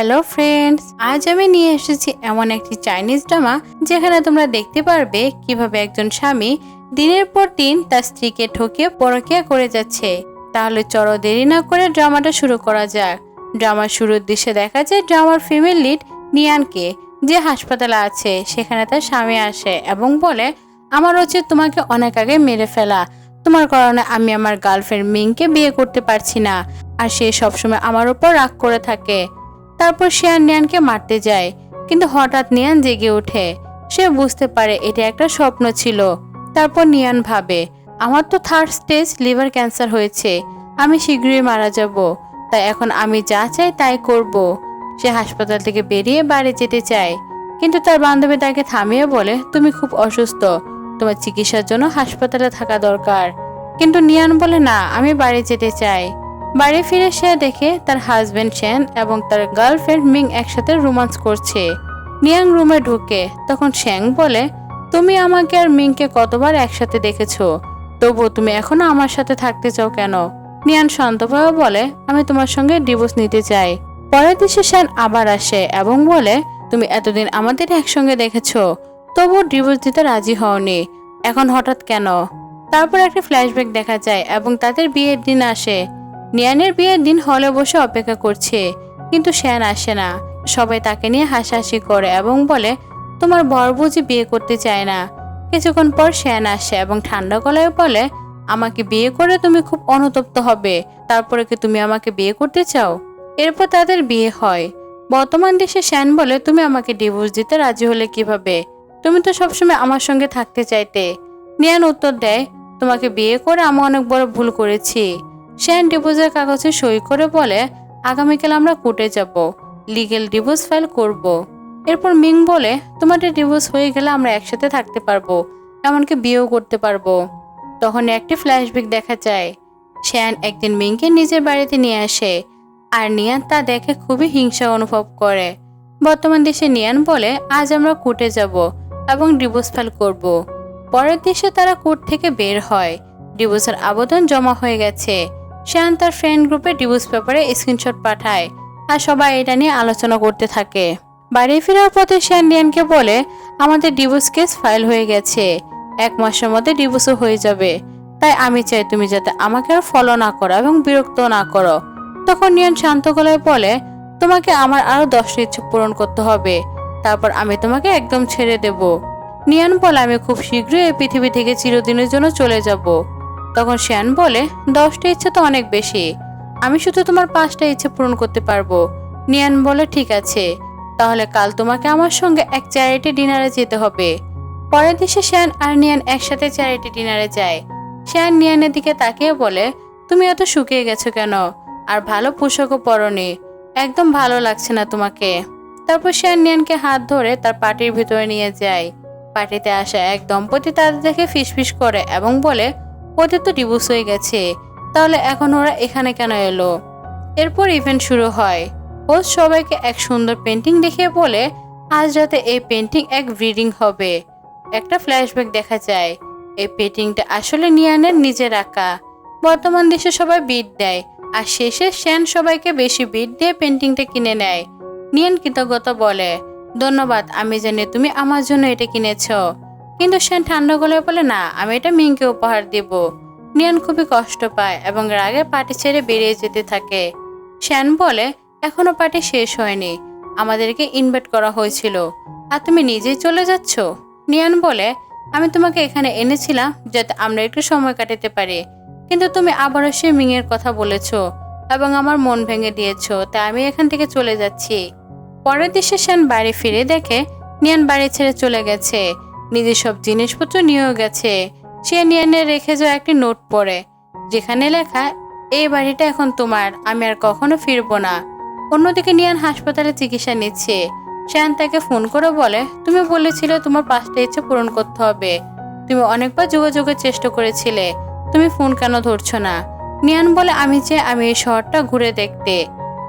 Hello friends আজ আমি নিয়ে এসেছি এমন একটি চাইনিজ ড্রামা যেখানে তোমরা দেখতে পারবে কীভাবে একজন স্বামী দিনের পর দিন তার স্ত্রীকে ঠকিয়ে পরকিয়া করে যাচ্ছে। তাহলে চলো দেরি না করে ড্রামাটা শুরু করা যাক। ড্রামার শুরুর দৃশ্যে দেখা যায় ড্রামার ফিমেল লিড নিয়ানকে, যে হাসপাতালে আছে, সেখানে তার স্বামী আসে এবং বলে, আমার উচিত তোমাকে অনেক আগে মেরে ফেলা। তোমার কারণে আমি আমার গার্লফ্রেন্ড মিংকে বিয়ে করতে পারছি না। আর সে সবসময় আমার উপর রাগ করে থাকে। তারপর সে আর নিয়ানকে মারতে যায়। কিন্তু হঠাৎ নিয়ান জেগে ওঠে। সে বুঝতে পারে এটা একটা স্বপ্ন ছিল। তারপর নিয়ান ভাবে, আমার তো থার্ড স্টেজ লিভার ক্যান্সার হয়েছে। আমি শীঘ্রই মারা যাব। তাই এখন আমি যা চাই তাই করব। সে হাসপাতাল থেকে বেরিয়ে বাড়ি যেতে চায়। কিন্তু তার বান্ধবী তাকে থামিয়ে বলে, তুমি খুব অসুস্থ। তোমার চিকিৎসার জন্য হাসপাতালে থাকা দরকার। কিন্তু নিয়ান বলে, না, আমি বাড়ি যেতে চাই। বাড়ি ফিরে সে দেখে তার হাজবেন্ড শেন এবং তার গার্লফ্রেন্ড মিং একসাথে রোমান্স করছে। নিয়াং রুমে ঢুকে তখন শ্যাং বলে, তুমি আমাকে আর মিংকে কতবার একসাথে দেখেছ? তবু তুমি এখনও আমার সাথে থাকতে চাও কেন? নিয়ান শান্তভাবে বলে, আমি তোমার সঙ্গে ডিভোর্স নিতে চাই। পরের দিশে শ্যান আবার আসে এবং বলে, তুমি এতদিন আমাদের একসঙ্গে দেখেছ তবু ডিভোর্স দিতে রাজি হওনি। এখন হঠাৎ কেন? তারপর একটা ফ্ল্যাশব্যাক দেখা যায় এবং তাদের বিয়ের দিন আসে। নিয়ানের বিয়ের দিন হলে বসে অপেক্ষা করছে, কিন্তু শ্যান আসে না। সবাই তাকে নিয়ে হাসাহাসি করে এবং বলে, তোমার বর বুঝি বিয়ে করতে চায় না। কিছুক্ষণ পর শ্যান আসে এবং ঠান্ডা গলায় বলে, আমাকে বিয়ে করে তুমি খুব অনুতপ্ত হবে। তারপরে কি তুমি আমাকে বিয়ে করতে চাও? এরপর তাদের বিয়ে হয়। বর্তমান দেশে শ্যান বলে, তুমি আমাকে ডিভোর্স দিতে রাজি হলে কীভাবে? তুমি তো সবসময় আমার সঙ্গে থাকতে চাইতে। নিয়ান উত্তর দেয়, তোমাকে বিয়ে করে আমি অনেক বড় ভুল করেছি। শ্যান ডিভোর্সের কাগজে সই করে বলে, আগামীকাল আমরা কোর্টে যাব লিগেল ডিভোর্স ফাইল করব। এরপর মিং বলে তোমাদের ডিভোর্স হয়ে গেলে আমরা একসাথে থাকতে পারব, এমনকি বিয়েও করতে পারব। তখন একটি ফ্ল্যাশব্যাক দেখা যায়। শ্যান একদিন মিংকে নিজের বাড়িতে নিয়ে আসে। আর নিয়ান তা দেখে খুবই হিংসা অনুভব করে। বর্তমান দেশে নিয়ান বলে, আজ আমরা কোর্টে যাব এবং ডিভোর্স ফাইল করব। পরের দেশে তারা কোর্ট থেকে বের হয়। ডিভোর্সের আবেদন জমা হয়ে গেছে। শ্যান তার ফ্রেন্ড গ্রুপে ডিভোর্স পেপারে স্ক্রিনশট পাঠায় আর সবাই এটা নিয়ে আলোচনা করতে থাকে। বাড়ি ফেরার পথে শ্যান ডিয়ানকে বলে, আমাদের ডিভোর্স কেস ফাইল হয়ে গেছে। এক মাসের মধ্যে ডিভোর্সও হয়ে যাবে। তাই আমি চাই তুমি যাতে আমাকে আর ফলো না করো এবং বিরক্ত না করো। তখন নিয়ান শান্ত গলায় বলে, তোমাকে আমার আরও দশটি ইচ্ছে পূরণ করতে হবে। তারপর আমি তোমাকে একদম ছেড়ে দেব। নিয়ান বলে, আমি খুব শীঘ্রই এই পৃথিবী থেকে চিরদিনের জন্য চলে যাব। তখন শ্যান বলে, দশটা ইচ্ছে তো অনেক বেশি। আমি শুধু তোমার পাঁচটা ইচ্ছে পূরণ করতে পারব। নিয়ান বলে, ঠিক আছে। তাহলে কাল তোমাকে আমার সঙ্গে এক চ্যারিটি ডিনারে যেতে হবে। পরের দেশে শ্যান আর নিয়ান একসাথে চ্যারিটি ডিনারে যায়। শ্যান নিয়ানের দিকে তাকিয়ে বলে, তুমি এত শুকিয়ে গেছো কেন? আর ভালো পোশাকও পরনি। একদম ভালো লাগছে না তোমাকে। তারপর শ্যান নিয়ানকে হাত ধরে তার পার্টির ভিতরে নিয়ে যায়। পার্টিতে আসা এক দম্পতি তাদের দেখে ফিসফিস করে এবং বলে ওদের তো ডিভোর্স হয়ে গেছে, তাহলে এখন ওরা এখানে কেন এলো? এরপর ইভেন্ট শুরু হয়। হোস্ট সবাইকে এক সুন্দর পেন্টিং দেখিয়ে বলে, আজ রাতে এই পেন্টিং এক রিডিং হবে। একটা ফ্ল্যাশব্যাক দেখা যায়। এই পেন্টিংটা আসলে নিয়ানের নিজের আঁকা। বর্তমান দেশে সবাই বিট দেয়, আর শেষে শ্যান সবাইকে বেশি বিট দিয়ে পেন্টিংটা কিনে নেয়। নিয়ান কৃতজ্ঞতা বলে, ধন্যবাদ, আমি জানি তুমি আমার জন্য এটা কিনেছো। কিন্তু শ্যান ঠান্ডা গলায় বলে, না, আমি এটা মিংকে উপহার দেব। নিয়ান খুবই কষ্ট পায় এবং রাগে পার্টি ছেড়ে বেরিয়ে যেতে থাকে। শ্যান বলে, এখনও পার্টি শেষ হয়নি। আমাদেরকে ইনভাইট করা হয়েছিল। আর তুমি নিজেই চলে যাচ্ছ? নিয়ান বলে, আমি তোমাকে এখানে এনেছিলাম যাতে আমরা একটু সময় কাটাতে পারি। কিন্তু তুমি আবারও সে মিংয়ের কথা বলেছ এবং আমার মন ভেঙে দিয়েছ, তাই আমি এখান থেকে চলে যাচ্ছি। পরের দেশে শ্যান বাড়ি ফিরে দেখে নিয়ান বাড়ি ছেড়ে চলে গেছে। নিজের সব জিনিসপত্র নিয়েও গেছে। সে নিয়ানে রেখে যাওয়া একটি নোট পড়ে, যেখানে লেখা, এই বাড়িটা এখন তোমার, আমি আর কখনো ফিরবো না। অন্যদিকে নিয়ান হাসপাতালে চিকিৎসা নিচ্ছে। শ্যান তাকে ফোন করে বলে, তুমি বলেছিলে তোমার পাঁচটা ইচ্ছে পূরণ করতে হবে। তুমি অনেকবার যোগাযোগের চেষ্টা করেছিলে। তুমি ফোন কেন ধরছো না? নিয়ান বলে, আমি যে, আমি এই শহরটা ঘুরে দেখতে।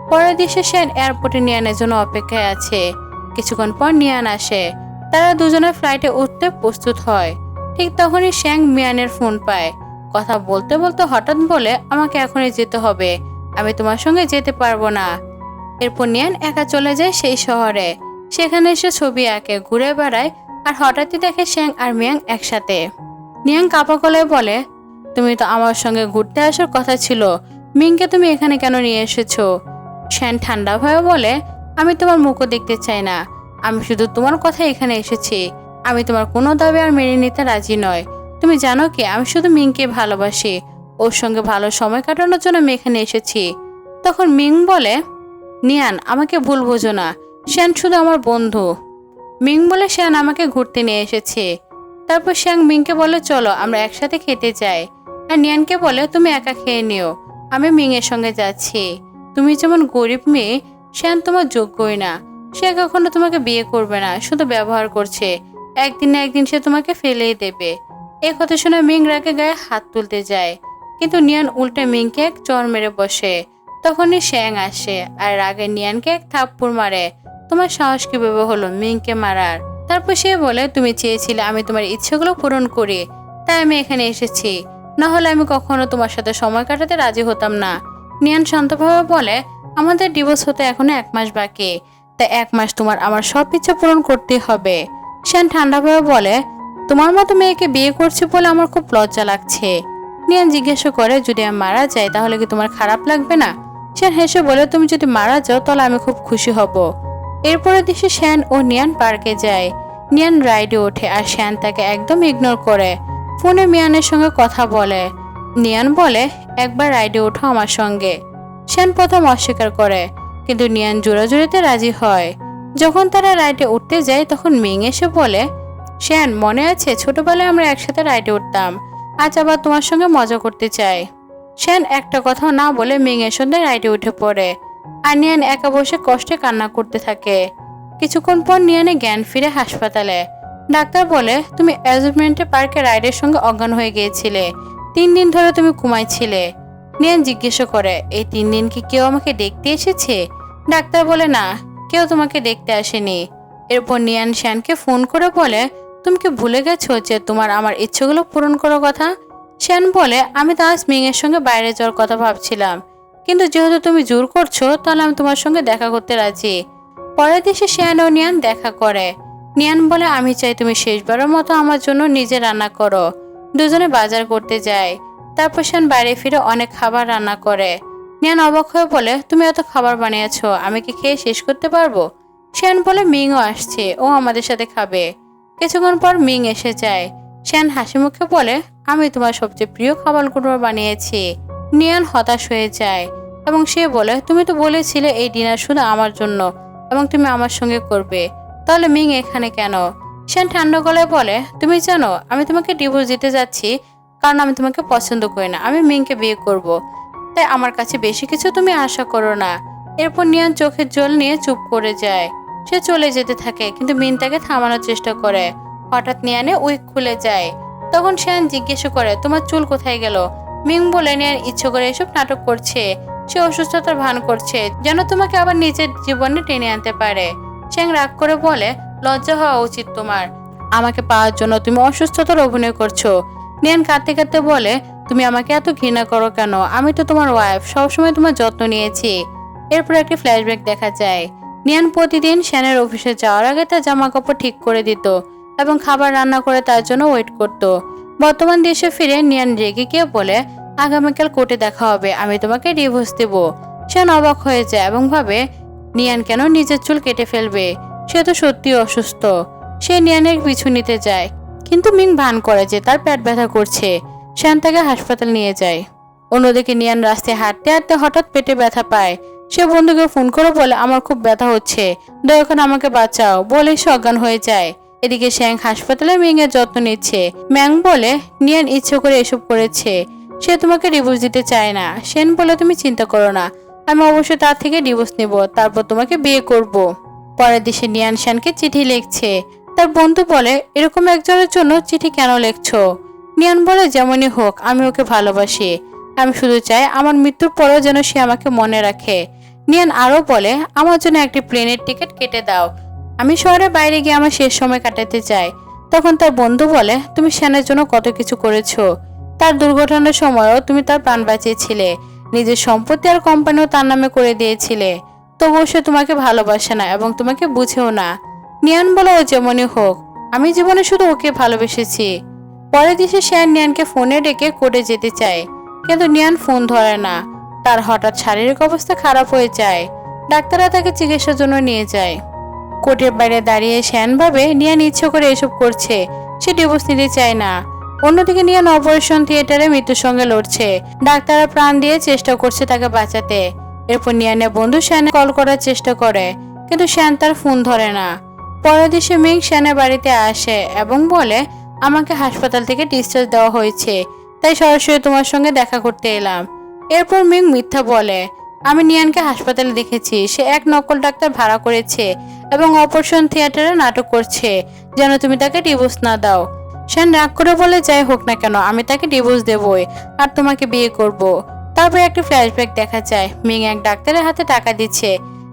পরের দেশে শ্যান এয়ারপোর্টে নিয়ানের জন্য অপেক্ষায় আছে। কিছুক্ষণ পর নিয়ান আসে। তারা দুজনে ফ্লাইটে উঠতে প্রস্তুত হয়। ঠিক তখনই শ্যাং মিয়ানের ফোন পায়। কথা বলতে বলতে হঠাৎ বলে, আমাকে এখনই যেতে হবে। আমি তোমার সঙ্গে যেতে পারব না। এরপর নিয়ান একা চলে যায় সেই শহরে। সেখানে এসে ছবি আঁকে, ঘুরে বেড়ায় আর হঠাৎই দেখে শ্যাং আর মিয়াং একসাথে। নিয়াং কাপা গলায় বলে, তুমি তো আমার সঙ্গে ঘুরতে আসার কথা ছিল। মিংকে তুমি এখানে কেন নিয়ে এসেছ? শ্যান ঠান্ডা ভয়ে বলে, আমি তোমার মুখও দেখতে চাই না। আমি শুধু তোমার কথা এখানে এসেছি। আমি তোমার কোনো দাবি আর মেনে নিতে রাজি নয়। তুমি জানো কি, আমি শুধু মিংকে ভালোবাসি। ওর সঙ্গে ভালো সময় কাটানোর জন্য আমি এখানে এসেছি। তখন মিং বলে, নিয়ান, আমাকে ভুল বোঝো না। শ্যান শুধু আমার বন্ধু। মিং বলে, শ্যান আমাকে ঘুরতে নিয়ে এসেছে। তারপর শ্যাং মিংকে বলে, চলো, আমরা একসাথে খেতে যাই। আর নিয়ানকে বলে, তুমি একা খেয়ে নিও। আমি মিং এর সঙ্গে যাচ্ছি। তুমি যেমন গরিব মেয়ে, শ্যান তোমার যোগ্যই না। সে কখনো তোমাকে বিয়ে করবে না, শুধু ব্যবহার করছে। একদিন না একদিন সে তোমাকে ফেলেই দেবে। এই কথা শুনে মিং রাগে গায়ে হাত তুলতে যায়। কিন্তু নিয়ান উল্টে মিংকে এক চর মেরে বসে। তখনই শ্যাং আসে আর রাগে নিয়ানকে এক থাপ্পড় মারে। তোমার সাহস কীভাবে হলো মিংকে মারার? তারপর সে বলে, তুমি চেয়েছিলে আমি তোমার ইচ্ছেগুলো পূরণ করি, তাই আমি এখানে এসেছি। না হলে আমি কখনো তোমার সাথে সময় কাটাতে রাজি হতাম না। নিয়ান শান্তভাবে বলে, আমাদের ডিভোর্স হতে এখনও এক মাস বাকি। তাই এক মাস তোমার আমার সব ইচ্ছা পূরণ করতে হবে। শ্যান ঠান্ডাভাবে বলে, তোমার মতো মেয়েকে বিয়ে করছি বলে আমার খুব লজ্জা লাগছে। নিয়ান জিজ্ঞাসা করে, যদি আমি মারা যাই তাহলে কি তোমার খারাপ লাগবে না? শ্যান হেসে বলে, তুমি যদি মারা যাও তাহলে আমি খুব খুশি হব। এরপরে দেশে শ্যান ও নিয়ান পার্কে যায়। নিয়ান রাইডে ওঠে আর শ্যান তাকে একদম ইগনোর করে। ফোনে মিয়ানের সঙ্গে কথা বলে। নিয়ান বলে, একবার রাইডে ওঠো আমার সঙ্গে। শ্যান প্রথম অস্বীকার করে। কিন্তু নিয়ান জোরাজুরিতে রাজি হয়। যখন তারা রাইডে উঠতে যায়, তখন মিং এসে বলে, শ্যান, মনে আছে ছোটবেলায় আমরা একসাথে রাইডে উঠতাম। আজ আবার তোমার সঙ্গে মজা করতে চাই। শ্যান একটা কথা না বলে মিং এর সঙ্গে রাইডে উঠে পড়ে। আর নিয়ান একা বসে কষ্টে কান্না করতে থাকে। কিছুক্ষণ পর নিয়ানে জ্ঞান ফিরে হাসপাতালে। ডাক্তার বলে, তুমি অ্যাজমেন্টে পার্কে রাইডের সঙ্গে অজ্ঞান হয়ে গিয়েছিলে। তিন দিন ধরে তুমি ঘুমাইছিলে। নিয়ান জিজ্ঞাসা করে, এই তিন দিন কি কেউ আমাকে দেখতে এসেছে? ডাক্তার বলে, না, কেউ তোমাকে দেখতে আসেনি। এরপর নিয়ান শ্যানকে ফোন করে বলে, তুমি কি ভুলে গেছো যে তোমার আমার ইচ্ছেগুলো পূরণ করার কথা? শ্যান বলে, আমি তো আজ মিংয়ের সঙ্গে বাইরে যাওয়ার কথা ভাবছিলাম। কিন্তু যেহেতু তুমি জোর করছ, তাহলে আমি তোমার সঙ্গে দেখা করতে রাজি। পরের দেশে শ্যান ও নিয়ান দেখা করে। নিয়ান বলে, আমি চাই তুমি শেষবারের মতো আমার জন্য নিজে রান্না করো। দুজনে বাজার করতে যায়। তারপর শ্যান বাইরে ফিরে অনেক খাবার রান্না করে। নিয়ান অবাক হয়ে বলে, তুমি এত খাবার বানিয়েছো, আমি কি খেয়ে শেষ করতে পারব? শ্যান বলে, মিংও আসছে, ও আমাদের সাথে খাবে। কিছুক্ষণ পর মিং এসে যায়। শ্যান হাসি মুখে বলে, আমি তোমার সবচেয়ে প্রিয় খাবারগুলো বানিয়েছি। নিয়ান হতাশ হয়ে যায় এবং সে বলে, তুমি তো বলেছিলে এই ডিনার শুধু আমার জন্য এবং তুমি আমার সঙ্গে করবে। তাহলে মিং এখানে কেন? শ্যান ঠান্ডা গলায় বলে, তুমি জানো, আমি তোমাকে ডিভোর্স দিতে যাচ্ছি কারণ আমি তোমাকে পছন্দ করি না। আমি মিংকে বিয়ে করব। তাই আমার কাছে বেশি কিছু তুমি আশা করো না। এরপর নিয়ান চোখের জল নিয়ে চুপ করে যায়। সে চলে যেতে থাকে, কিন্তু মিন তাকে থামানোর চেষ্টা করে। হঠাৎ নিয়ানে উইক খুলে যায়। তখন শ্যান জিজ্ঞেস করে, তোমার চুল কোথায় গেল? মিং বলে, নিয়ান ইচ্ছে করে এসব নাটক করছে। সে অসুস্থতার ভান করছে, যেন তোমাকে আবার নিজের জীবনে টেনে আনতে পারে। শ্যাং রাগ করে বলে, লজ্জা হওয়া উচিত তোমার। আমাকে পাওয়ার জন্য তুমি অসুস্থতার অভিনয় করছ। নিয়ান কাঁদতে কাঁদতে বলে, তুমি আমাকে এত ঘৃণা করো কেন? আমি তো তোমার ওয়াইফ সবসময় তোমার যত্ন নিয়েছি। এরপর একটি ফ্ল্যাশব্যাক দেখা যায়। নিয়ান প্রতিদিন শ্যানের অফিসে যাওয়ার আগে তার জামা কাপড় ঠিক করে দিত এবং খাবার রান্না করে তার জন্য ওয়েট করত। বর্তমান দেশে ফিরে নিয়ান রেগে গিয়ে বলে, আগামীকাল কোর্টে দেখা হবে, আমি তোমাকে ডিভোর্স দেব। শ্যান অবাক হয়ে যায় এবং ভাবে, নিয়ান কেন নিজের চুল কেটে ফেলবে? সে তো সত্যি অসুস্থ। সে নিয়ানের পিছু নিতে যায়। কিন্তু মিং ভান করে যে তার পেট ব্যথা করছে। শ্যান তাকে হাসপাতাল নিয়ে যায়। অন্যদিকে নিয়ান রাস্তায় হাঁটতে হাঁটতে হঠাৎ পেটে ব্যথা পায়। সে বন্ধুকে ফোন করে বলে, আমার খুব ব্যথা হচ্ছে। দয়া করে আমাকে বাঁচাও। বলে সে অজ্ঞান হয়ে যায়। এদিকে শ্যাং হাসপাতালে মিং এর যত্ন নিচ্ছে। ম্যাং বলে, নিয়ান ইচ্ছে করে এসব করেছে। সে তোমাকে ডিভোর্স দিতে চায় না। সেন বলে, তুমি চিন্তা করো না। আমি অবশ্যই তার থেকে ডিভোর্স নেব। তারপর তোমাকে বিয়ে করব। পরের দেশে নিয়ান শ্যানকে চিঠি লিখছে। তার বন্ধু বলে, এরকম একজনের জন্য চিঠি কেন লিখছো? নিয়ান বলে, যেমনই হোক, আমি ওকে ভালোবাসি। আমি শুধু চাই আমার মৃত্যুর পরেও যেন সে আমাকে মনে রাখে। নিয়ান আরও বলে, আমার জন্য একটি প্লেনের টিকিট কেটে দাও। আমি শহরের বাইরে গিয়ে আমার শেষ সময় কাটাতে চাই। তখন তার বন্ধু বলে, তুমি সেনার জন্য কত কিছু করেছ। তার দুর্ঘটনার সময়ও তুমি তার প্রাণ বাঁচিয়েছিলে। নিজের সম্পত্তি আর কোম্পানিও তার নামে করে দিয়েছিলে। তবুও সে তোমাকে ভালোবাসে না এবং তোমাকে বুঝেও না। নিয়ান বলে ও যেমনই হোক, আমি জীবনে শুধু ওকে ভালোবেসেছি। পরের দিশে শ্যান নিয়ানকে ফোনে ডেকে কোর্টে যেতে চায়, কিন্তু নিয়ান ফোন ধরে না। তার হঠাৎ শারীরিক অবস্থা খারাপ হয়ে যায়। ডাক্তাররা তাকে চিকিৎসার জন্য নিয়ে যায়। কোর্টের বাইরে দাঁড়িয়ে শ্যান ভাবে নিয়ান ইচ্ছে করে এসব করছে, সে ডিভোর্স নিতে চায় না। অন্যদিকে নিয়ান অপারেশন থিয়েটারে মৃত্যুর সঙ্গে লড়ছে। ডাক্তাররা প্রাণ দিয়ে চেষ্টা করছে তাকে বাঁচাতে। এরপর নিয়ানের বন্ধু শ্যানে কল করার চেষ্টা করে, কিন্তু শ্যান তার ফোন ধরে না। পরের দিশে মিং শ্যানের বাড়িতে আসে এবং বলে, আমাকে হাসপাতাল থেকে ডিসচার্জ দেওয়া হয়েছে, তাই সরাসরি তোমার সঙ্গে দেখা করতে এলাম এরপর মিং মিথ্যা বলে, আমি নিয়ানকে হাসপাতালে দেখেছি, সে এক নকল ডাক্তার ভাড়া করেছে এবং অপারেশন থিয়েটারে নাটক করছে, যেন তুমি তাকে ডিভোর্স না দাও সেন রাগ করে বলে, যাই হোক না কেন, আমি তাকে ডিভোর্স দেবই, আর তোমাকে বিয়ে করব। তারপরে একটি ফ্ল্যাশব্যাক দেখা যায়, মিং এক ডাক্তারের হাতে টাকা দিচ্ছে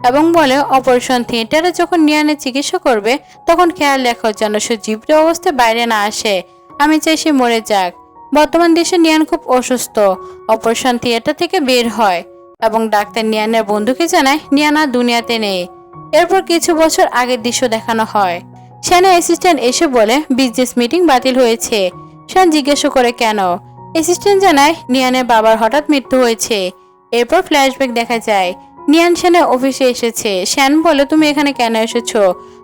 এবং বলে, অপারেশন থিয়েটারে যখন নিয়ানের চিকিৎসা করবে, তখন খেয়াল রেখো যেন সে জীবিত অবস্থায় বাইরে না আসে। আমি চাই সে মরে যাক। বর্তমান দেশে নিয়ান খুব অসুস্থ। অপারেশন থিয়েটার থেকে বের হয়। এবং ডাক্তার নিয়ানের বন্ধুকে জানায়, নিয়ানা দুনিয়াতে নেই। এরপর কিছু বছর আগের দৃশ্য দেখানো হয়। শ্যানের অ্যাসিস্ট্যান্ট এসে বলে, বিজনেস মিটিং বাতিল হয়েছে। শ্যান জিজ্ঞাসা করে, কেন? অ্যাসিস্ট্যান্ট জানায়, নিয়ানের বাবার হঠাৎ মৃত্যু হয়েছে। এরপর ফ্ল্যাশব্যাক দেখা যায়। নিয়ান শ্যানের অফিসে এসেছে। শ্যান বলে, তুমি এখানে কেন এসেছ?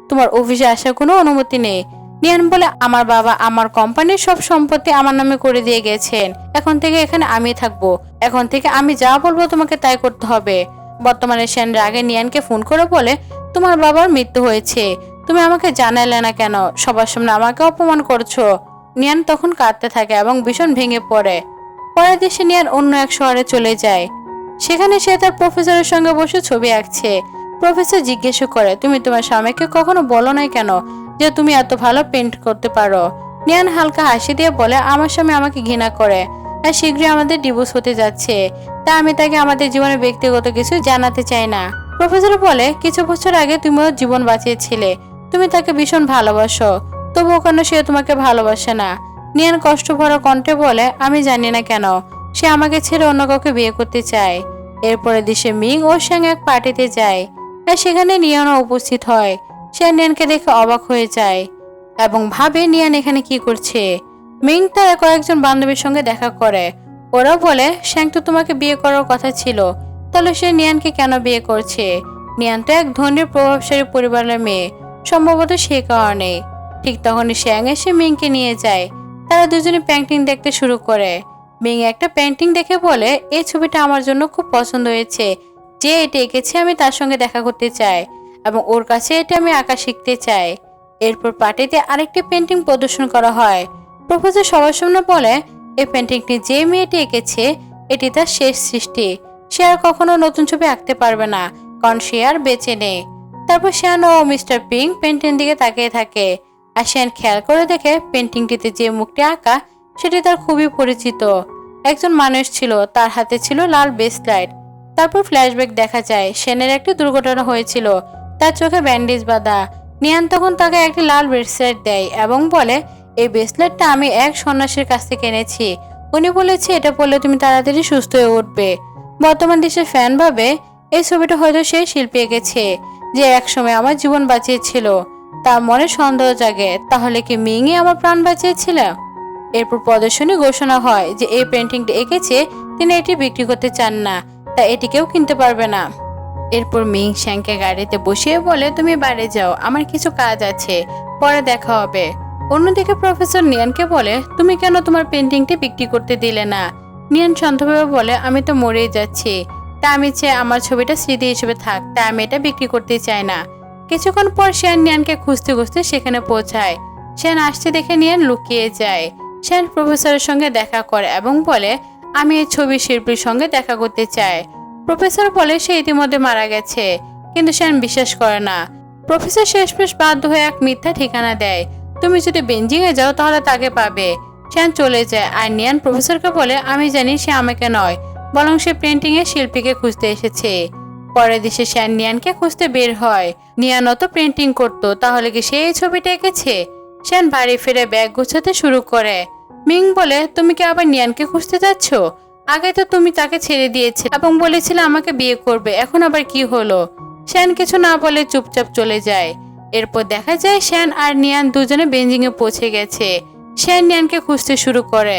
তোমার অফিসে আসার কোনো অনুমতি নেই। নিয়ান বলে, আমার বাবা আমার কোম্পানির সব সম্পত্তি আমার নামে করে দিয়ে গেছেন। এখন থেকে এখানে আমি থাকব। এখন থেকে আমি যা বলব তোমাকে তাই করতে হবে। বর্তমানে শ্যান রাগে নিয়ানকে ফোন করে বলে, তোমার বাবার মৃত্যু হয়েছে। তুমি আমাকে জানালে না কেন? সবার সামনে আমাকে অপমান করছ। নিয়ান তখন কাঁদতে থাকে এবং ভীষণ ভেঙে পড়ে। পরের দেশে নিয়ান অন্য এক শহরে চলে যায়। সেখানে সে তার প্রফেসরের সঙ্গে বসে ছবি আঁকছে। প্রফেসর জিজ্ঞেস করে, তুমি তোমার স্বামীকে কখনো বলো নাই কেন যে তুমি এত ভালো পেন্ট করতে পারো? নিয়ান হালকা হাসি দিয়ে বলে, আমার স্বামী আমাকে ঘৃণা করে আর শীঘ্রই আমাদের ডিভোর্স হতে যাচ্ছে। তা আমি তাকে আমাদের জীবনের ব্যক্তিগত কিছু জানাতে চাই না। প্রফেসর বলে, কিছু বছর আগে তুমি ওর জীবন বাঁচিয়েছিলে। তুমি তাকে ভীষণ ভালোবাসো। তবুও কেন সে তোমাকে ভালোবাসে না? নিয়ান কষ্ট ভরা কণ্ঠে বলে, আমি জানি না কেন। সে আমাকে ছেড়ে অন্য কাউকে বিয়ে করতে চায়। এরপরে দেশে মিং ও শ্যাং এক পার্টিতে যায় আর সেখানে নিয়ানও উপস্থিত হয়। সে নিয়ানকে দেখে অবাক হয়ে যায় এবং ভাবে, নিয়ান এখানে কি করছে? মিং তার কয়েকজন বান্ধবীর সঙ্গে দেখা করে। ওরা বলে, শ্যাং তো তোমাকে বিয়ে করার কথা ছিল। তাহলে সে নিয়ানকে কেন বিয়ে করছে? নিয়ান তো এক ধনীর প্রভাবশালী পরিবারের মেয়ে। সম্ভবত সে কারণে। ঠিক তখনই শ্যাং এসে মিংকে নিয়ে যায়। তারা দুজনে পেন্টিং দেখতে শুরু করে। মিং একটা পেন্টিং দেখে বলে, এই ছবিটা আমার জন্য খুব পছন্দ হয়েছে। যে এটি এঁকেছে আমি তার সঙ্গে দেখা করতে চাই এবং ওর কাছে এটা আমি আঁকা শিখতে চাই। এরপর পার্টিতে আরেকটি পেন্টিং প্রদর্শন করা হয়। প্রফেসর সবার সামনে বলে, এই পেন্টিংটি যে মেয়েটি এঁকেছে, এটি তার শেষ সৃষ্টি। সে আর কখনো নতুন ছবি আঁকতে পারবে না, কারণ সে আর বেঁচে নেই। তারপর শ্যান ও মিস্টার পিং পেন্টিং দিকে তাকিয়ে থাকে। আর শ্যান খেয়াল করে দেখে পেন্টিংটিতে যে মুখটি আঁকা, সেটি তার খুবই পরিচিত। একজন মানুষ ছিল, তার হাতে ছিল লাল বেসলাইট। তারপর ফ্ল্যাশব্যাক দেখা যায়, সেনের একটি দুর্ঘটনা হয়েছিল। তার চোখে ব্যান্ডেজ বাঁধা। নিয়ান তখন তাকে একটি লাল ব্রেসলেট দেয় এবং বলে, এই ব্রেসলেটটা আমি এক সন্ন্যাসীর কাছ থেকে এনেছি। উনি বলেছে, এটা পড়লে তুমি তাড়াতাড়ি সুস্থ হয়ে উঠবে। বর্তমান দেশের ফ্যান ভাবে, এই ছবিটা হয়তো সেই শিল্পী এঁকেছে, যে একসময় আমার জীবন বাঁচিয়েছিল। তার মনে সন্দেহ জাগে, তাহলে কি মিংই আমার প্রাণ বাঁচিয়েছিল? এরপর প্রদর্শনী ঘোষণা হয় যে এই পেন্টিংটি এঁকেছে তিনি এটি বিক্রি করতে চান না, তা এটি কেউ কিনতে পারবে না। এরপর মিং শ্যাংকে গাড়িতে বসিয়ে বলে, তুমি বাইরে যাও, আমার কিছু কাজ আছে, পরে দেখা হবে। অন্যদিকে প্রফেসর নিয়ানকে বলে, তুমি কেন তোমার পেন্টিংটি বিক্রি করতে দিলে না? নিয়ান শান্তভাবে বলে, আমি তো মরেই যাচ্ছি, তা আমি চাই আমার ছবিটা স্মৃতি হিসেবে থাক, তা আমি এটা বিক্রি করতে চাই না। কিছুক্ষণ পর শ্যান নিয়ানকে খুঁজতে খুঁজতে সেখানে পৌঁছায়। শ্যান আসতে দেখে নিয়ান লুকিয়ে যায়। শ্যান প্রফেসরের সঙ্গে দেখা করে এবং বলে, আমি এই ছবি শিল্পীর সঙ্গে দেখা করতে চাই। প্রফেসর বলে, সে ইতিমধ্যে মারা গেছে, কিন্তু শ্যান বিশ্বাস করে না। প্রফেসর শেষমেশ বাধ্য হয়ে এক মিথ্যা ঠিকানা দেয়, তুমি যদি বেঞ্জিংয়ে যাও, তাহলে তাকে পাবে। শ্যান চলে যায়, আর নিয়ান প্রফেসরকে বলে, আমি জানি সে আমাকে নয়, বরং সে পেন্টিং এর শিল্পীকে খুঁজতে এসেছে। পরের দেশে শ্যান নিয়ানকে খুঁজতে বের হয়। নিয়ান অত পেন্টিং করতো, তাহলে কি সে এই ছবিটা এঁকেছে? শ্যান বাড়ি ফিরে ব্যাগ গুছাতে শুরু করে। মিং বলে, তুমি কি আবার নিয়ানকে খুঁজতে যাচ্ছ? আগে তো তুমি তাকে ছেড়ে দিয়েছে এবং বলেছিলে আমাকে বিয়ে করবে, এখন আবার কি হলো? শ্যান কিছু না বলে চুপচাপ চলে যায়। এরপর দেখা যায় শ্যান আর নিয়ান দুজনে বেঞ্জিংয়ে পৌঁছে গেছে। শ্যান নিয়ানকে খুঁজতে শুরু করে।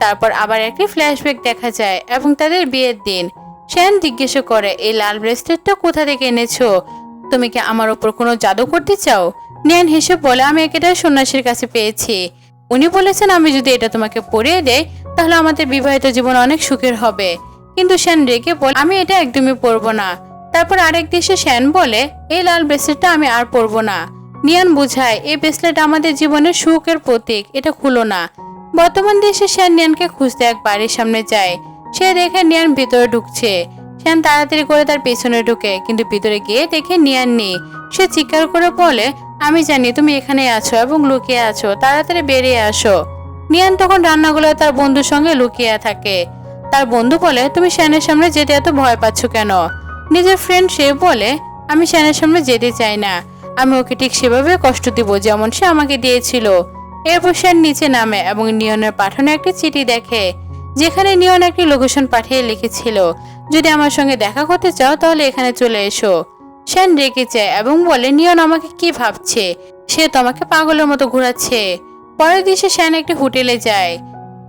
তারপর আবার একটি ফ্ল্যাশব্যাক দেখা যায় এবং তাদের বিয়ের দিন। শ্যান জিজ্ঞেস করে, এই লাল ব্রেসলেটটা কোথা থেকে এনেছো? তুমি কি আমার ওপর কোনো জাদু করতে চাও? নিয়ান হেসে বলে, আমি এটা সন্ন্যাসীর কাছে পেয়েছি। উনি বলেছেন, আমি যদি এটা তোমাকে পরিয়ে দেই, তাহলে আমাদের বিবাহিত জীবন অনেক সুখের হবে। কিন্তু শ্যান রেগে বলে, আমি এটা একদমই পরবো না। তারপর আরেক দেশে শ্যান বলে, এই লাল ব্রেসলেটটা আমি আর পরবো না। নিয়ান বুঝায়, এই ব্রেসলেট আমাদের জীবনের সুখের প্রতীক, এটা খুলো না। বর্তমান দেশে শ্যান নিয়ানকে খুঁজতে এক বাড়ির সামনে যায়। সে দেখে নিয়ান ভিতরে ঢুকছে। শ্যান তাড়াতাড়ি করে তার পেছনে ঢুকে, কিন্তু ভিতরে গিয়ে দেখে নিয়ান নেই সে চিৎকার করে বলে, আমি জানি তুমি এখানে আছো এবং লুকিয়ে আছো, তাড়াতাড়ি বেরিয়ে আসো। নিয়ান তখন রান্নাগুলো তার বন্ধুর সঙ্গে লুকিয়ে থাকে। তার বন্ধু বলে, তুমি শ্যানের সামনে যেতে এত ভয় পাচ্ছ কেন? নিজের ফ্রেন্ড সে বলে, আমি শ্যানের সামনে যেতে চাই না। আমি ওকে ঠিক সেভাবে কষ্ট দিব যেমন সে আমাকে দিয়েছিল। এরপর শ্যান নিচে নামে এবং নিয়নের পাঠানো একটি চিঠি দেখে, যেখানে নিয়ন একটি লোকেশন পাঠিয়ে লিখেছিল যদি আমার সঙ্গে দেখা করতে চাও, তাহলে এখানে চলে এসো। শ্যান রেগে যায় এবং বলে, নিয়ন আমাকে কি ভাবছে? সে তো আমাকে পাগলের মতো ঘোরাচ্ছে। পরের দিন সে শ্যান একটি হোটেলে যায়।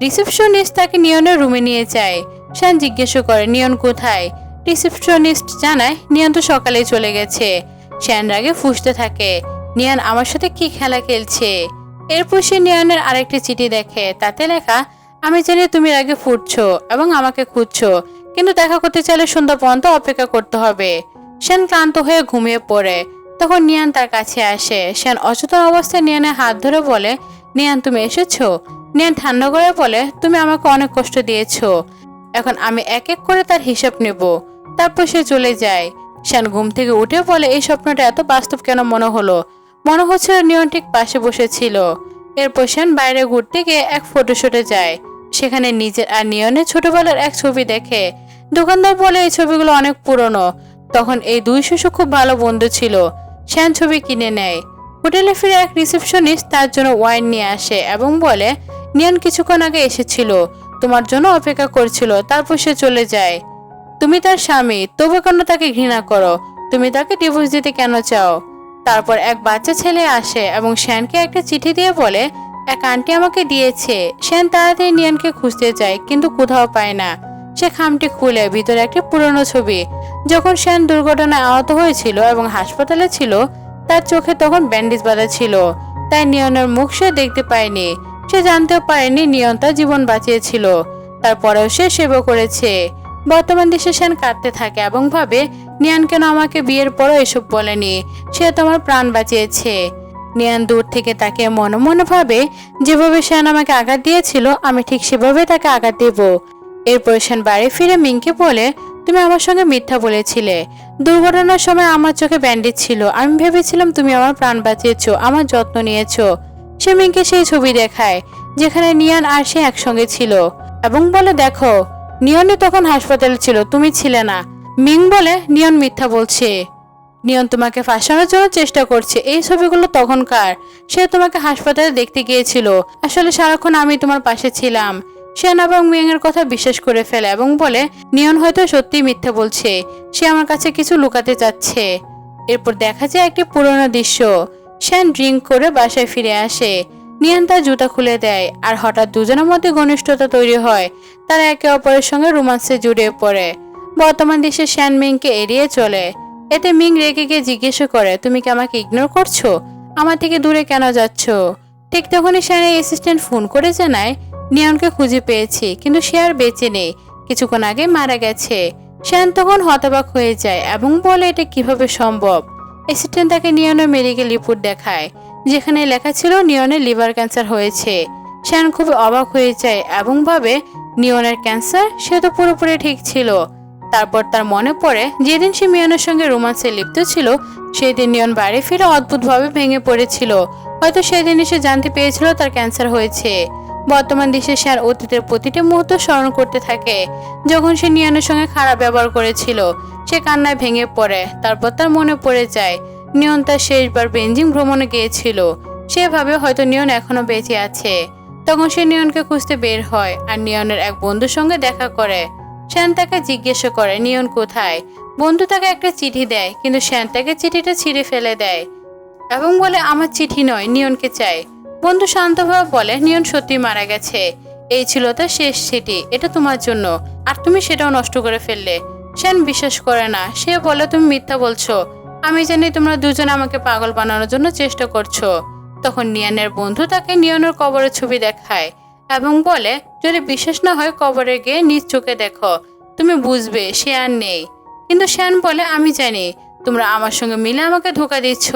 রিসেপশনিস্ট তাকে নিয়নের রুমে নিয়ে যায়। শ্যান জিজ্ঞেস করে, নিয়ন কোথায়? রিসেপশনিস্ট জানায়, নিয়ন তো সকালে চলে গেছে। শ্যান রাগে ফুসতে থাকে, নিয়ন আমার সাথে কি খেলা খেলছে? এরপর সে নিয়নের আরেকটি চিঠি দেখে। তাতে লেখা, আমি জানি তুমি রাগে ফুটছো এবং আমাকে খুঁজছো। কিন্তু দেখা করতে চাইলে সন্ধ্যা পর্যন্ত অপেক্ষা করতে হবে। সেন ক্লান্ত হয়ে ঘুমিয়ে পড়ে। তখন নিয়ান তার কাছে আসে। শ্যান অচেতন অবস্থায় নিয়ানের হাত ধরে বলে, নিয়ান, তুমি এসেছ? নিয়ান ঠান্ডা করে বলে, তুমি আমাকে অনেক কষ্ট দিয়েছ। এখন আমি এক এক করে তার হিসাব নেব। তারপর সে চলে যায়। শ্যান ঘুম থেকে উঠে বলে, এই স্বপ্নটা এত বাস্তব কেন মনে হলো? মনে হচ্ছিল নিয়ন ঠিক পাশে বসেছিল। এরপর শ্যান বাইরে ঘুরতে গিয়ে এক ফটোশুটে যায়। সেখানে নিজের আর নিয়নের ছোটবেলার এক ছবি দেখে দোকানদার বলে, এই ছবিগুলো অনেক পুরনো। তখন এই দুই শিশু খুব ভালো বন্ধু ছিল। শ্যান ছবি কিনে নেয়। হোটেলে ফিরে এক রিসেপশনিস্ট তার জন্য ওয়াইন নিয়ে আসে এবং বলে, নিয়ন কিছুক্ষণ আগে এসেছিল। তোমার জন্য অপেক্ষা করছিল। তারপর সে চলে যায়। তুমি তার স্বামী। তবু কেন তাকে ঘৃণা করো? তুমি তাকে ডিভোর্স দিতে কেন চাও? তারপর এক বাচ্চা ছেলে আসে এবং শ্যানকে একটা চিঠি দিয়ে বলে এক আন্টি আমাকে দিয়েছে। শ্যান তাড়াতাড়ি নিয়ানকে খুঁজতে যায়, কিন্তু কোথাও পায় না। সে খামটি খুলে ভিতরে একটি পুরনো ছবি। যখন শ্যান দুর্ঘটনায় আহত হয়েছিল এবং হাসপাতালে ছিল, তার চোখে তখন ব্যান্ডেজ বাঁধা ছিল। তাই নিয়নের মুখ সে দেখতে পায়নি। সে জানতেও পারেনি নিয়ন তার জীবন বাঁচিয়েছিল। তারপরেও সে সেবা করেছে। বর্তমান দেশে সেন কাঁদতে থাকে এবং ভাবে, নিয়ান কেন আমাকে বিয়ের পরও এসব বলেনি? সে তোমার প্রাণ বাঁচিয়েছে। নিয়ান দূর থেকে তাকে মনে ভাবে যেভাবে শ্যান আমাকে আঘাত দিয়েছিল, আমি ঠিক সেভাবে তাকে আঘাত দেব। এরপর শ্যান বাড়ি ফিরে মিংকে বলে, তুমি আমার সঙ্গে মিথ্যা বলেছিলে। দুর্ঘটনার সময় আমার চোখে ব্যান্ডেজ ছিল। আমি ভেবেছিলাম তুমি আমার প্রাণ বাঁচিয়েছো, আমার যত্ন নিয়েছো। সে মিংকে সেই ছবি দেখায়, যেখানে নিয়ান আর সে একসঙ্গে ছিল। এবং বলে, দেখো নিয়নে তখন হাসপাতালে ছিল, তুমি ছিলে না। মিং বলে, নিয়ন মিথ্যা বলছে। নিয়ন তোমাকে ফাঁসানোর জন্য চেষ্টা করছে। এই ছবিগুলো তখনকার। সে তোমাকে হাসপাতালে দেখতে গিয়েছিল। আসলে সারাক্ষণ আমি তোমার পাশে ছিলাম। সেন এবং মিয়াং এর কথা বিশ্বাস করে ফেলে এবং বলে, নিয়ন হয়তো সত্যি মিথ্যা বলছে। সে আমার কাছে কিছু লুকাতে চাচ্ছে। এরপর দেখা যায় একটি পুরনো দৃশ্য। শ্যান ড্রিঙ্ক করে বাসায় ফিরে আসে। নিয়ান তার জুতা খুলে দেয় আর হঠাৎ দুজনের মধ্যে ঘনিষ্ঠতা তৈরি হয়। তারা একে অপরের সঙ্গে রোমান্সে জুড়ে পড়ে। বর্তমান দেশে শ্যান মিংকে এড়িয়ে চলে। এতে মিং রেগে গিয়ে জিজ্ঞেস করে, তুমি কি আমাকে ইগনোর করছ? আমার থেকে দূরে কেন যাচ্ছ? ঠিক তখনই শ্যানের অ্যাসিস্ট্যান্ট ফোন করে জানায়, নিয়নকে খুঁজে পেয়েছি, কিন্তু সে আর বেঁচে নেই। কিছুক্ষণ আগে মারা গেছে। শ্যান তখন হতবাক হয়ে যায় এবং বলে, এটা কীভাবে সম্ভব? অ্যাসিস্ট্যান্ট তাকে নিয়নের মেডিকেল রিপোর্ট দেখায়, যেখানে লেখা ছিল নিয়নের লিভার ক্যান্সার হয়েছে। শ্যান খুব অবাক হয়ে যায় এবং ভাবে, নিয়নের ক্যান্সার সে তো পুরোপুরি ঠিক ছিল। তারপর তার মনে পড়ে যেদিন সে মিয়নের সঙ্গে রোমান্সে লিপ্ত ছিল সেই দিন নিয়ন বাড়ি ফিরে অদ্ভুতভাবে ভেঙে পড়েছিল। হয়তো সেদিনই সে জানতে পেরেছিল তার ক্যান্সার হয়েছে। বর্তমান দেশে সে আর অতীতের প্রতিটি মুহূর্ত স্মরণ করতে থাকে। যখন সে নিয়নের সঙ্গে খারাপ ব্যবহার করেছিল, সে কান্নায় ভেঙে পড়ে। তারপর তার মনে পড়ে যায়, নিয়ন তার শেষবার বেঞ্জিং ভ্রমণে গিয়েছিল। সেভাবে হয়তো নিয়ন এখনও বেঁচে আছে। তখন সে নিয়নকে খুঁজতে বের হয় আর নিয়নের এক বন্ধুর সঙ্গে দেখা করে। শ্যান তাকে জিজ্ঞেস করে, নিয়ন কোথায়? বন্ধু তাকে একটা চিঠি দেয়, কিন্তু শ্যান তাকে চিঠিটা ছিঁড়ে ফেলে দেয় এবং বলে, আমার চিঠি নয়, নিয়নকে চাই। বন্ধু শান্তভাবে বলে, নিয়ন সত্যি মারা গেছে। এই ছিল তার শেষ চিঠি, এটা তোমার জন্য। আর তুমি সেটাও নষ্ট করে ফেললে। শ্যান বিশ্বাস করে না, সে বলে, তুমি মিথ্যা বলছো। আমি জানি তোমরা দুজন আমাকে পাগল বানানোর জন্য চেষ্টা করছ। তখন নিয়ানের বন্ধু তাকে নিয়নের কবরের ছবি দেখায় এবং বলে যদি বিশ্বাস না হয় কবরে গিয়ে নিজ চোখে দেখো। তুমি বুঝবে সে আর নেই। কিন্তু শ্যান বলে, আমি জানি, তোমরা আমার সঙ্গে মিলে আমাকে ধোকা দিচ্ছ।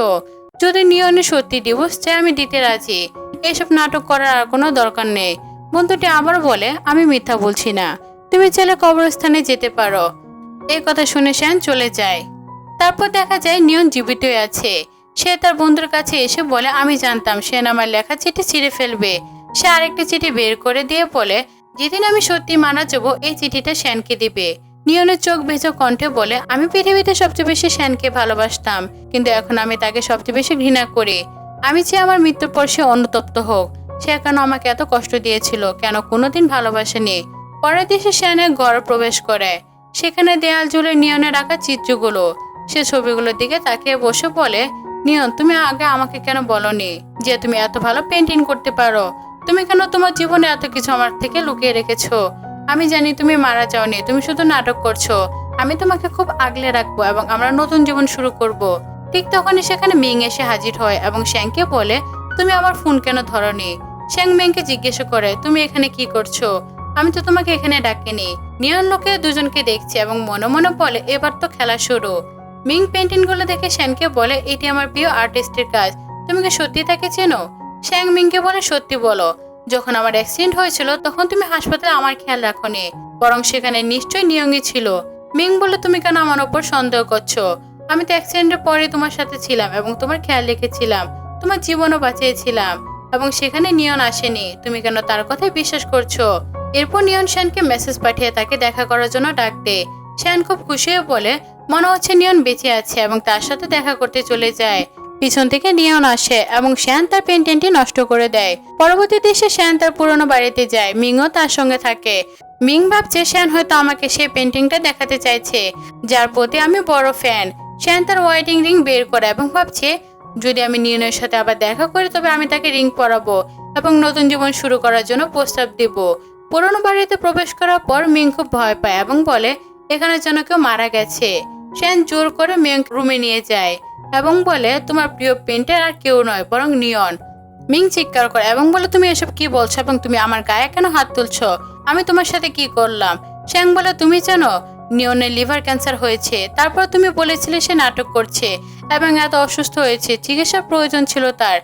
যদি নিয়নে সত্যি ডিভোর্স চাই, আমি দিতে রাজি। এসব নাটক করার আর কোনো দরকার নেই। বন্ধুটি আবার বলে, আমি মিথ্যা বলছি না। তুমি চাইলে কবরস্থানে যেতে পারো এই কথা শুনে শ্যান চলে যায়। তারপর দেখা যায় নিয়ন জীবিতই আছে। সে তার বন্ধুর কাছে এসে বলে, আমি জানতাম সেন আমার লেখা চিঠি ছিঁড়ে ফেলবে। সে আরেকটি চিঠি বের করে দিয়ে বলে, যেদিন আমি সত্যি মারা যাব, এই চিঠিটা শ্যানকে দিবে। নিয়নের চোখ ভেজা কণ্ঠে বলে, আমি পৃথিবীতে সবচেয়ে বেশি শ্যানকে ভালোবাসতাম, কিন্তু এখন আমি তাকে সবচেয়ে বেশি ঘৃণা করি। আমি চাই আমার মৃত্যুর পর সে অনুতপ্ত হোক। সে কেন আমাকে এত কষ্ট দিয়েছিল? কেন কোনোদিন ভালোবাসেনি? পরের দেশে শ্যানের ঘর প্রবেশ করে। সেখানে দেয়াল জুড়ে নিয়নে রাখা চিত্রগুলো। সে ছবিগুলোর দিকে তাকিয়ে বসে বলে, নিয়ন, তুমি আগে আমাকে কেন বলনি যে তুমি এত ভালো পেন্টিং করতে পারো? তুমি কেন তোমার জীবনে এত কিছু আমার থেকে লুকিয়ে রেখেছো? আমি জানি তুমি মারা যাওনি, তুমি শুধু নাটক করছ। আমি তোমাকে খুব আগলে রাখব এবং আমরা নতুন জীবন শুরু করব। ঠিক তখনই সেখানে মিং এসে হাজির হয় এবং শ্যাংকে বলে, তুমি আমার ফোন কেন ধরনি? শ্যাং মেংকে জিজ্ঞেস করে, তুমি এখানে কি করছ? আমি তো তোমাকে এখানে ডাকিনি। নিয়ন লোকে দুজনকে দেখছে এবং মনে মনে বলে, এবার তো খেলা শুরু। মিং পেন্টিংগুলো দেখে শ্যানকে বলে, এটি আমার প্রিয় আর্টিস্টের কাজ। তুমি কি সত্যি তাকে চেনো? শ্যাং মিংকে বলে, সত্যি বলো, যখন আমার অ্যাক্সিডেন্ট হয়েছিল, তখন তুমি হাসপাতালে আমার খেয়াল রাখোনি, বরং সেখানে নিশ্চয়ই নিয়ঙ্গি ছিল। মিং বলে, তুমি কেন আমার ওপর সন্দেহ করছ? আমি তো অ্যাক্সিডেন্টের পরে তোমার সাথে ছিলাম এবং তোমার খেয়াল রেখেছিলাম, তোমার জীবনও বাঁচিয়েছিলাম, এবং সেখানে নিয়ন আসেনি। তুমি কেন তার কথায় বিশ্বাস করছ? এরপর নিয়ন শ্যানকে মেসেজ পাঠিয়ে তাকে দেখা করার জন্য ডাক দেয় শ্যান খুব খুশি হয়ে বলে, মনে হচ্ছে নিয়ন বেঁচে আছে এবং তার সাথে দেখা করতে চলে যায়। পিছন থেকে নিয়ন আসে এবং শ্যান তার পেন্টিংটি নষ্ট করে দেয়। পরবর্তীতে সে শ্যান তার পুরনো বাড়িতে যায়, মিংও তার সঙ্গে থাকে। মিং ভাবছে শ্যান হয়তো আমাকে সেই পেন্টিংটা দেখাতে চাইছে, যার প্রতি আমি বড় ফ্যান। শ্যান তার ওয়েডিং রিং বের করে এবং ভাবছে, যদি আমি নিয়নের সাথে আবার দেখা করি, তবে আমি তাকে রিং পরাবো এবং নতুন জীবন শুরু করার জন্য প্রস্তাব দেব। পুরনো বাড়িতে প্রবেশ করার পর মিং খুব ভয় পায় এবং বলে এখানে যেন কেউ মারা গেছে। শ্যান জোর করে মিং রুমে নিয়ে যায় এবং বলে, তোমার প্রিয় পেন্টার আর কেউ নয়, বরং নিয়ন। মিং চিৎকার করে এবং বলে, তুমি এসব কি বলছো এবং তুমি আমার গায়ে কেন হাত তুলছো? আমি তোমার সাথে কি করলাম? শ্যাং বলে, তুমি জানো, নিয়নের লিভার ক্যান্সার হয়েছে। তারপর তুমি বলেছিলে সে নাটক করছে এবং এত অসুস্থ হয়েছে, চিকিৎসার প্রয়োজন ছিল তার।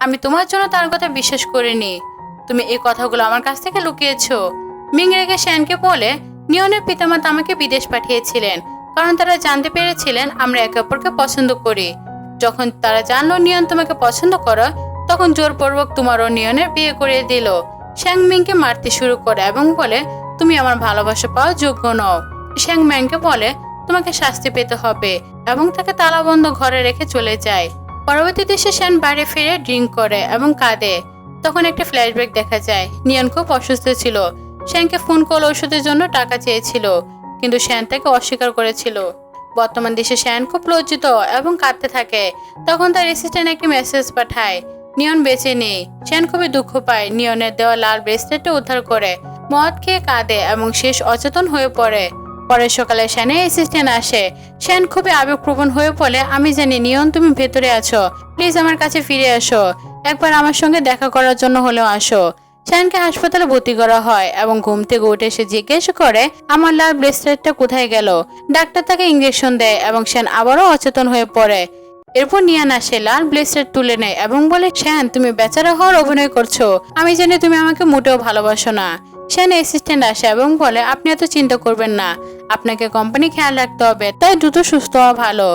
আমি তোমার জন্য তার কথা বিশ্বাস করিনি। তুমি এই কথাগুলো আমার কাছ থেকে লুকিয়েছো। মিং রেগে শ্যানকে বলে, নিয়নের পিতামাতা আমাকে বিদেশ পাঠিয়েছিলেন। কারণ তারা জানতে পেরেছিলেন আমরা একে অপরকে পছন্দ করি। যখন তারা জানলো নিয়ন তোমাকে পছন্দ করো, তখন জোরপূর্বক তোমার ও নিয়নের বিয়ে করিয়ে দিল। শ্যাং মিংকে মারতে শুরু করে এবং বলে, তুমি আমার ভালোবাসা পাওয়ার যোগ্য নও। শ্যাং ম্যাংকে বলে, তোমাকে শাস্তি পেতে হবে এবং তাকে তালাবন্ধ ঘরে রেখে চলে যায়। পরবর্তীতে সে শ্যান বাইরে ফিরে ড্রিঙ্ক করে এবং কাঁদে। তখন একটা ফ্ল্যাশব্যাক দেখা যায়। নিয়ন খুব অসুস্থ ছিল। শ্যানকে ফোন কল ওষুধের জন্য টাকা চেয়েছিল। কিন্তু শ্যান তাকে অস্বীকার করেছিল। বর্তমান দেশে শ্যান খুব লজ্জিত এবং কাঁদতে থাকে। তখন তার অ্যাসিস্ট্যান্ট একটি মেসেজ পাঠায়, নিয়ন বেঁচে নেই। শ্যান খুবই দুঃখ পায়। নিয়নের দেওয়া লাল ব্রেসলেটটা উদ্ধার করে। মদ খেয়ে কাঁদে এবং শেষ অচেতন হয়ে পড়ে। পরের সকালে শ্যানের অ্যাসিস্ট্যান্ট আসে। শ্যান খুবই আবেগপ্রবণ হয়ে পড়ে আমি জানি, নিয়ন, তুমি ভেতরে আছো। প্লিজ আমার কাছে ফিরে আসো একবার আমার সঙ্গে দেখা করার জন্য হলেও আসো। শ্যানকে হাসপাতালে ভর্তি করা হয় এবং ঘুম থেকে উঠে সে জিজ্ঞেস করে, আমার লাল ব্রেসলেটটা কোথায় গেল? ডাক্তার তাকে ইঞ্জেকশন দেয় এবং শ্যান আবারও অচেতন হয়ে পড়ে। এরপর নিয়ান আসে, লাল ব্রেসলেট তুলে নেয় এবং বলে, শ্যান, তুমি বেচারা হওয়ার অভিনয় করছ। আমি জানি তুমি আমাকে মোটেও ভালোবাসো না। শ্যান অ্যাসিস্ট্যান্ট আসে এবং বলে, আপনি এত চিন্তা করবেন না। আপনাকে কোম্পানি খেয়াল রাখতে হবে। তাই দ্রুত সুস্থ হওয়া ভালো।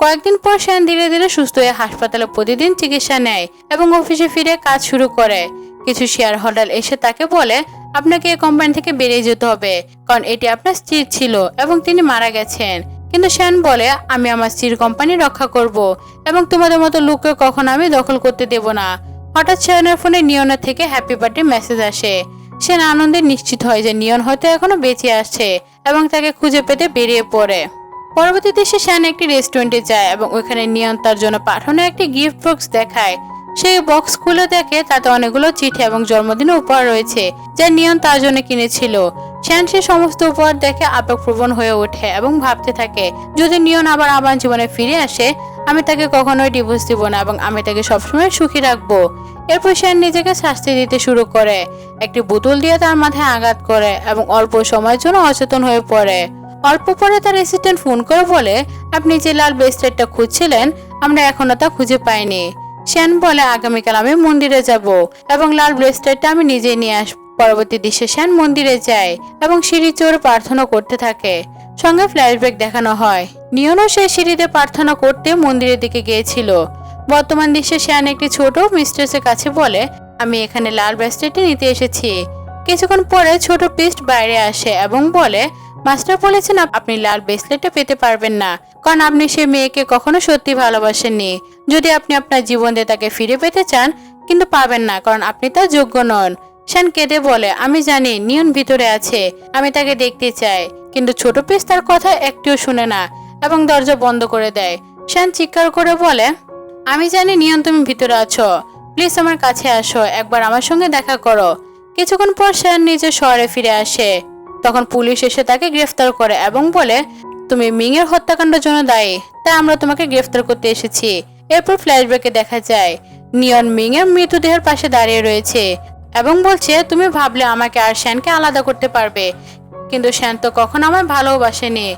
কয়েকদিন পর শ্যান ধীরে ধীরে সুস্থ হয়ে হাসপাতালে প্রতিদিন চিকিৎসা নেয় এবং অফিসে ফিরে কাজ শুরু করে। কিছু শেয়ার হোল্ডার এসে তাকে বলে, আপনাকে এই কোম্পানি থেকে বেরিয়ে যেতে হবে, কারণ এটি আপনার স্ত্রীর ছিল এবং তিনি মারা গেছেন। কিন্তু শ্যান বলে, আমি আমার স্ত্রীর কোম্পানি রক্ষা করব এবং তোমাদের মতো লোককে কখনো আমি দখল করতে দেব না। হঠাৎ শ্যানের ফোনে নিয়নের থেকে হ্যাপি বার্থডে মেসেজ আসে। সেন আনন্দে নিশ্চিত হয় যে নিয়ন হয়তো এখনও বেঁচে আসছে এবং তাকে খুঁজে পেতে বেরিয়ে পড়ে। পরবর্তীতে সে শ্যান একটি রেস্টুরেন্টে যায় এবং ওইখানে নিয়ন তার জন্য পাঠানো একটি গিফট বক্স দেখায়। সেই বক্স খুলে দেখে তাতে অনেকগুলো চিঠি এবং জন্মদিনের উপহার রয়েছে, যা নিয়ন তার জন্য কিনেছিল। শ্যান সে সমস্ত উপহার দেখে আবেগপ্রবণ হয়ে ওঠে এবং ভাবতে থাকে, যদি নিয়ন আবার আমার জীবনে ফিরে আসে, আমি তাকে কখনোই ডিভোর্স দিব না এবং আমি তাকে সবসময় সুখী রাখব। এরপর শ্যান নিজেকে শাস্তি দিতে শুরু করে, একটি বোতল দিয়ে তার মাথায় আঘাত করে এবং অল্প সময়ের জন্য অচেতন হয়ে পড়ে। অল্প পরে তার অ্যাসিস্ট্যান্ট ফোন করে বলে, আপনি যে লাল ব্রেসলেটটা খুঁজছিলেন, আমরা এখনও তা খুঁজে পাইনি। শ্যান বলে, আগামীকাল আমি মন্দিরে যাব এবং লাল ব্রেসলেটটা আমি নিজে নিয়ে আসব পরবর্তী দৃশ্যে শ্যান মন্দিরে যায় এবং সিঁড়ি চোর প্রার্থনা করতে থাকে। সঙ্গে ফ্ল্যাশব্যাক দেখানো হয়। নিয়নও সেই সিঁড়িতে প্রার্থনা করতে মন্দিরের দিকে গিয়েছিল। বর্তমান দৃশ্যে শ্যান একটি ছোট মিস্ট্রেসের কাছে বলে, আমি এখানে লাল ব্রেসলেটটি নিতে এসেছি। কিছুক্ষণ পরে ছোট পিস্ট বাইরে আসে এবং বলে মাস্টার বলেছেন আপনি লাল ব্রেসলেটটা পেতে পারবেন না। কারণ আপনি সে মেয়েকে কখনো সত্যি ভালোবাসেননি। যদি আপনি আপনার জীবন দিয়ে তাকে ফিরে পেতে চান, কিন্তু পাবেন না, কারণ আপনি তার যোগ্য নন। শ্যান কেঁদে বলে, আমি জানি, নিয়ন ভিতরে আছে, আমি তাকে দেখতে চাই। কিন্তু ছোট পিস তার কথা একটিও শুনে না এবং দরজা বন্ধ করে দেয়। শ্যান চিৎকার করে বলে, আমি জানি, নিয়ন, তুমি ভিতরে আছো। প্লিজ আমার কাছে আসো, একবার আমার সঙ্গে দেখা করো। কিছুক্ষণ পর শ্যান নিজের শহরে ফিরে আসে। তখন পুলিশ এসে তাকে গ্রেফতার করে এবং বলে, তুমি মিংয়ের হত্যাকাণ্ডের জন্য দায়ী তাই আমরা তোমাকে গ্রেফতার করতে এসেছি। এরপর ফ্ল্যাশব্যাকে দেখা যায়, নিয়ন মিংয়ের মৃতদেহের পাশে দাঁড়িয়ে রয়েছে এবং বলছে, তুমি ভাবলে আমাকে আর শ্যানকে আলাদা করতে পারবে, কিন্তু শ্যান তো কখনো আমায় ভালোবাসেনি।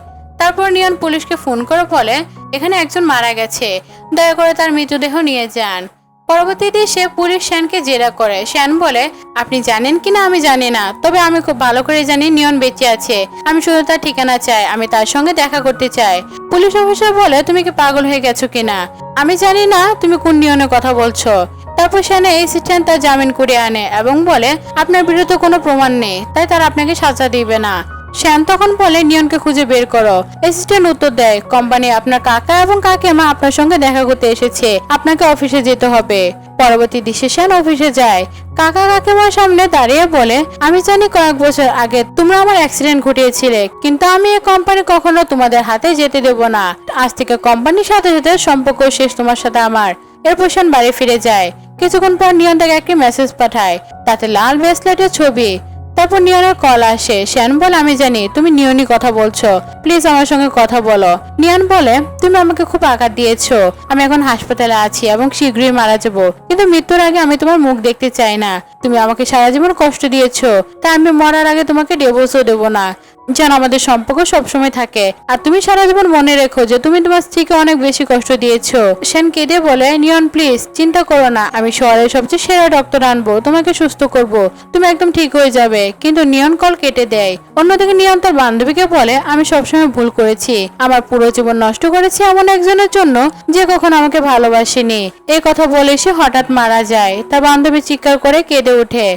তারপর নিয়ন পুলিশকে ফোন করে বলে, এখানে একজন মারা গেছে, দয়া করে তার মৃতদেহ নিয়ে যান। পরবর্তীতে সে পুলিশ শ্যানকে জেরা করে। শ্যান বলে, আপনি জানেন কিনা আমি জানি না। তবে আমি খুব ভালো করে জানি নিয়ন বেঁচে আছে। আমি শুধু তার ঠিকানা চাই। আমি তার সঙ্গে দেখা করতে চাই। পুলিশ অফিসার বলে, তুমি কি পাগল হয়ে গেছো কিনা আমি জানি না তুমি কোন নিয়নের কথা বলছো। তারপর শ্যানে এই অ্যাসিস্ট্যান্ট তার জামিন করে আনে এবং বলে, আপনার বিরুদ্ধে কোনো প্রমাণ নেই। তাই তার আপনাকে সাজা দিবে না। শ্যাম তখন বলে, নিয়নকে খুঁজে বের করো। অ্যাসিস্ট্যান্ট উত্তর দেয়, কোম্পানি আপনার কাকা এবং কাকিমা আপনার সঙ্গে দেখা করতে এসেছে। আপনাকে অফিসে যেতে হবে। পরবর্তী দৃশ্যে শ্যান অফিসে যায়। কাকা কাকিমার সামনে দাঁড়িয়ে বলে, আমি জানি কয়েক বছর আগে তোমরা আমার অ্যাক্সিডেন্ট ঘটিয়েছিলে, কিন্তু আমি এই কোম্পানি কখনো তোমাদের হাতে যেতে দেব না। আজ থেকে কোম্পানির সাথে সাথে সম্পর্ক শেষ তোমার সাথে আমার। এরপর শ্যান বাড়ি ফিরে যায়। কিছুক্ষণ পর নিয়ন তাকে একটি মেসেজ পাঠায়। তাতে লাল ব্রেসলেটের ছবি। তারপর নিয়নের কল আসে। শ্যান বলে, আমি জানি, তুমি নিয়নি কথা বলছো। প্লিজ আমার সঙ্গে কথা বলো। নিয়ন বলে, তুমি আমাকে খুব আঘাত দিয়েছ। আমি এখন হাসপাতালে আছি এবং শীঘ্রই মারা যাব। কিন্তু মৃত্যুর আগে আমি তোমার মুখ দেখতে চাই না। তুমি আমাকে সারা জীবন কষ্ট দিয়েছ। তাই আমি মরার আগে তোমাকে ডেভোর্সও দেবো না। যেন আমাদের সম্পর্ক সবসময় থাকে। আর তুমি সারা জীবন মনে রেখো যে তুমি তোমার স্ত্রীকে অনেক বেশি কষ্ট দিয়েছ। সেন কেঁদে বলে, নিয়ন, প্লিজ, চিন্তা করো না। আমি শহরের সবচেয়ে সেরা ডক্টর আনব, তোমাকে সুস্থ করব। তুমি একদম ঠিক হয়ে যাবে। কিন্তু নিয়ন কল কেটে দেয়। অন্যদিকে নিয়ন তার বান্ধবীকে বলে, আমি সবসময় ভুল করেছি। আমার পুরো জীবন নষ্ট করেছি এমন একজনের জন্য যে কখনো আমাকে ভালোবাসেনি। এই কথা বলে সে হঠাৎ মারা যায়। তার বান্ধবী চিৎকার করে কেঁদে ওঠে।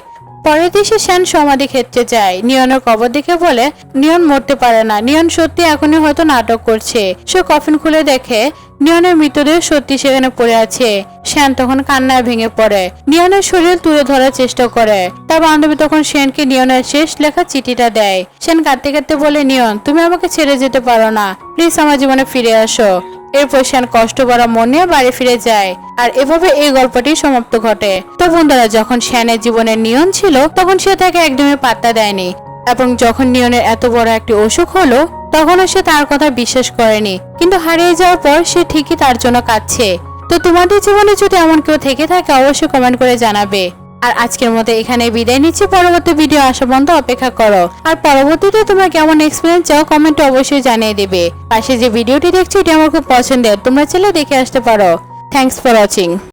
সে শ্যান সমাধি ক্ষেত্রে যায়। নিয়নের কবর দেখে বলে, নিয়ন মরতে পারে না। নিয়ন সত্যি এখনই হয়তো নাটক করছে। সে কফিন খুলে দেখে, নিয়নের মৃতদেহ সত্যি সেখানে পড়ে আছে। শ্যান তখন কান্নায় ভেঙে পড়ে। নিয়নের শরীর তুলে ধরার চেষ্টা করে। তার বান্ধবী তখন সেনকে নিয়নের শেষ লেখা চিঠিটা দেয়। সেন কাঁদতে কাঁদতে বলে, নিয়ন, তুমি আমাকে ছেড়ে যেতে পারো না। প্লিজ আমার জীবনে ফিরে আসো। এরপর শ্যান কষ্ট করা মন নিয়ে বাড়ি ফিরে যায়। আর এভাবে এই গল্পটি সমাপ্ত ঘটে। তো বন্ধুরা, যখন শ্যানের জীবনের নিয়ন ছিল, তখন সে তাকে একদমই পাত্তা দেয়নি। এবং যখন নিয়নের এত বড় একটি অসুখ হলো, তখনও সে তার কথা বিশ্বাস করেনি। কিন্তু হারিয়ে যাওয়ার পর সে ঠিকই তার জন্য কাঁদছে। তো তোমাদের জীবনে যদি এমন কেউ থেকে থাকে, অবশ্যই কমেন্ট করে জানাবে। আর আজকের মতো এখানে বিদায় নিচ্ছি। পরবর্তী ভিডিও আসা বন্ধ অপেক্ষা করো। আর পরবর্তীতে তোমরা কেমন এক্সপিরিয়েন্স চাও কমেন্টে অবশ্যই জানিয়ে দেবে। পাশে যে ভিডিওটি দেখছ, এটি আমার খুব পছন্দের। তোমরা চাইলে দেখে আসতে পারো। Thanks for watching